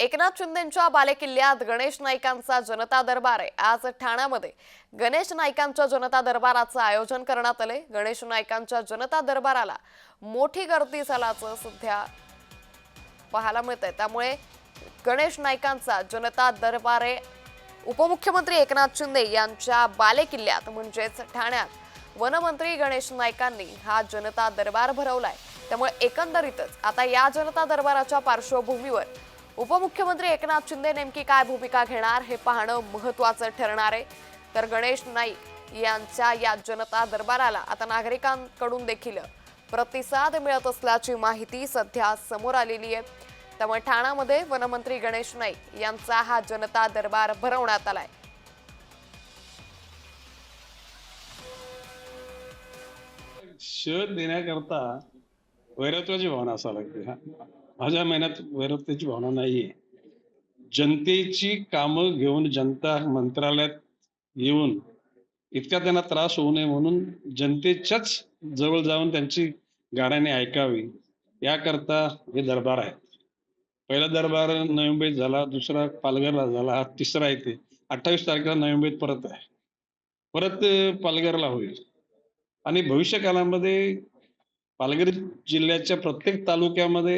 एकनाथ शिंदेच्या बालेकिल्ल्यात गणेश नाईकांचा जनता दरबार आहे. आज ठाण्यामध्ये गणेश नाईकांच्या जनता दरबाराचं आयोजन करण्यात आले गणेश नाईकांच्या जनता दरबाराला मोठी गर्दी झाल्याचं सध्या पाहायला मिळत आहे त्यामुळे गणेश नाईकांचा जनता दरबार आहे. उपमुख्यमंत्री एकनाथ शिंदे यांच्या बालेकिल्ल्यात म्हणजेच ठाण्यात वनमंत्री गणेश नाईकांनी हा जनता दरबार भरवलाय. त्यामुळे एकंदरीतच आता या जनता दरबाराच्या पार्श्वभूमीवर उपमुख्यमंत्री एकनाथ शिंदे नेमकी काय भूमिका घेणार हे पाहणं महत्वाचं ठरणार आहे. तर गणेश नाईक यांच्या या जनता दरबाराला आता नागरिकांकडून देखील प्रतिसाद मिळत असल्याची माहिती सध्या समोर आलेली आहे. त्यामुळे ठाण्यामध्ये वनमंत्री गणेश नाईक यांचा हा जनता दरबार भरवण्यात आलाय. शोध देण्याकरता वैरत्वाची भावना असायला लागते. हा. माझ्या महिन्यात वैरत्वाची भावना नाहीये. जनतेची कामं घेऊन जनता मंत्रालयात येऊन इतका त्यांना त्रास होऊ नये म्हणून जनतेच्याच जवळ जाऊन त्यांची गाण्याने ऐकावी. याकरता हे दरबार आहेत. पहिला दरबार नवी मुंबईत झाला दुसरा पालघरला झाला हा तिसरा येते अठ्ठावीस तारखेला नवी मुंबईत परत आहे. परत पालघरला होईल. आणि भविष्यकाळामध्ये पालघर जिल्ह्याच्या प्रत्येक तालुक्यामध्ये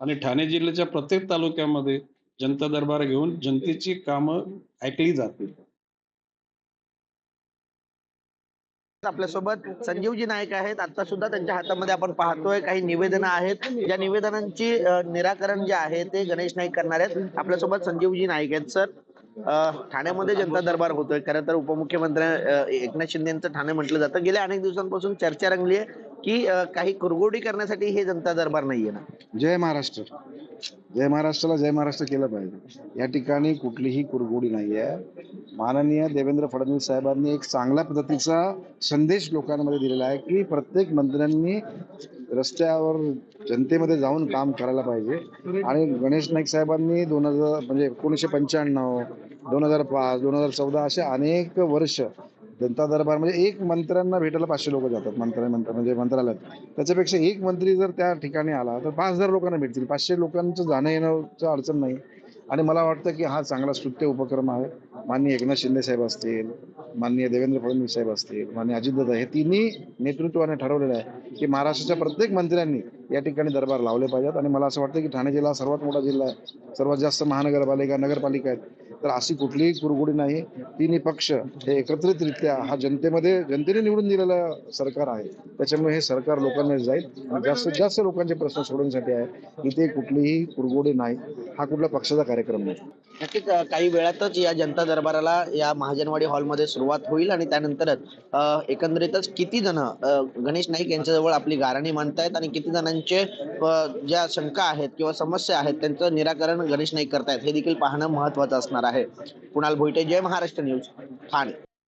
आणि ठाणे जिल्ह्याच्या प्रत्येक तालुक्यामध्ये जनता दरबार घेऊन जनतेची कामं ऐकली जातील. आपल्यासोबत संजीवजी नाईक आहेत. आता सुद्धा त्यांच्या हातामध्ये आपण पाहतोय काही निवेदनं आहेत. या निवेदनांची निराकरण जे आहे ते गणेश नाईक करणार आहेत. आपल्यासोबत संजीवजी नाईक आहेत सर. ठाण्यामध्ये जनता दरबार होतोय. खरं तर उपमुख्यमंत्री एकनाथ शिंदे यांचं ठाणे म्हटलं जातं. गेल्या अनेक दिवसांपासून चर्चा रंगली आहे. की अ, काही कुरगोडी करण्यासाठी हे जनता दरबार नाहीये ना? जय महाराष्ट्र. जय महाराष्ट्राला जय महाराष्ट्र केलं पाहिजे. या ठिकाणी कुठलीही कुरगोडी नाही आहे माननीय देवेंद्र फडणवीस साहेबांनी एक चांगल्या पद्धतीचा संदेश लोकांमध्ये दिलेला आहे की प्रत्येक मंत्र्यांनी रस्त्यावर जनतेमध्ये जाऊन काम करायला पाहिजे. आणि गणेश नाईक साहेबांनी दोन हजार म्हणजे एकोणीसशे पंच्याण्णव दोन हजार पाच दोन हजार चौदा असे अनेक वर्ष जनता दरबार म्हणजे एक मंत्र्यांना भेटायला पाचशे लोक जातात मंत्र्या मंत्र म्हणजे मंत्रालयात. त्याच्यापेक्षा एक मंत्री जर त्या ठिकाणी आला तर पाच हजार लोकांना भेटतील. पाचशे लोकांचं जाणं येण्याचं अडचण नाही. आणि मला वाटतं की हा चांगला स्तुत्य उपक्रम आहे. माननीय एकनाथ शिंदे साहेब असतील माननीय देवेंद्र फडणवीस साहेब असतील माननीय अजितदादा हे तिन्ही नेतृत्वाने ठरवलेलं आहे की महाराष्ट्राच्या प्रत्येक मंत्र्यांनी या ठिकाणी दरबार लावले पाहिजेत. आणि मला असं वाटतं की ठाणे जिल्हा सर्वात मोठा जिल्हा आहे. सर्वात जास्त महानगरपालिका नगरपालिका आहेत. तर अशी कुठलीही कुरगुडी नाही. तिन्ही पक्ष हे एकत्रितरित्या हा जनतेमध्ये जनतेने निवडून दिलेलं सरकार आहे. त्याच्यामुळे हे सरकार लोकांना जाईल जास्तीत जास्त लोकांचे प्रश्न सोडवण्यासाठी आहे. इथे कुठलीही कुरगुडी नाही. हा कुठला पक्षाचा कार्यक्रम नाही. नक्कीच काही वेळातच या जनता दरबाराला या महाजनवाडी हॉलमध्ये सुरुवात होईल आणि त्यानंतरच एकंदरीतच किती जण गणेश नाईक यांच्याजवळ आपली गाराणी मांडतायत आणि किती जणांचे ज्या शंका आहेत किंवा समस्या आहेत त्यांचं निराकरण गणेश नाईक करतायत हे देखील पाहणं महत्वाचं असणार आहे. कुणाल भोईटे जय महाराष्ट्र न्यूज ठाणे.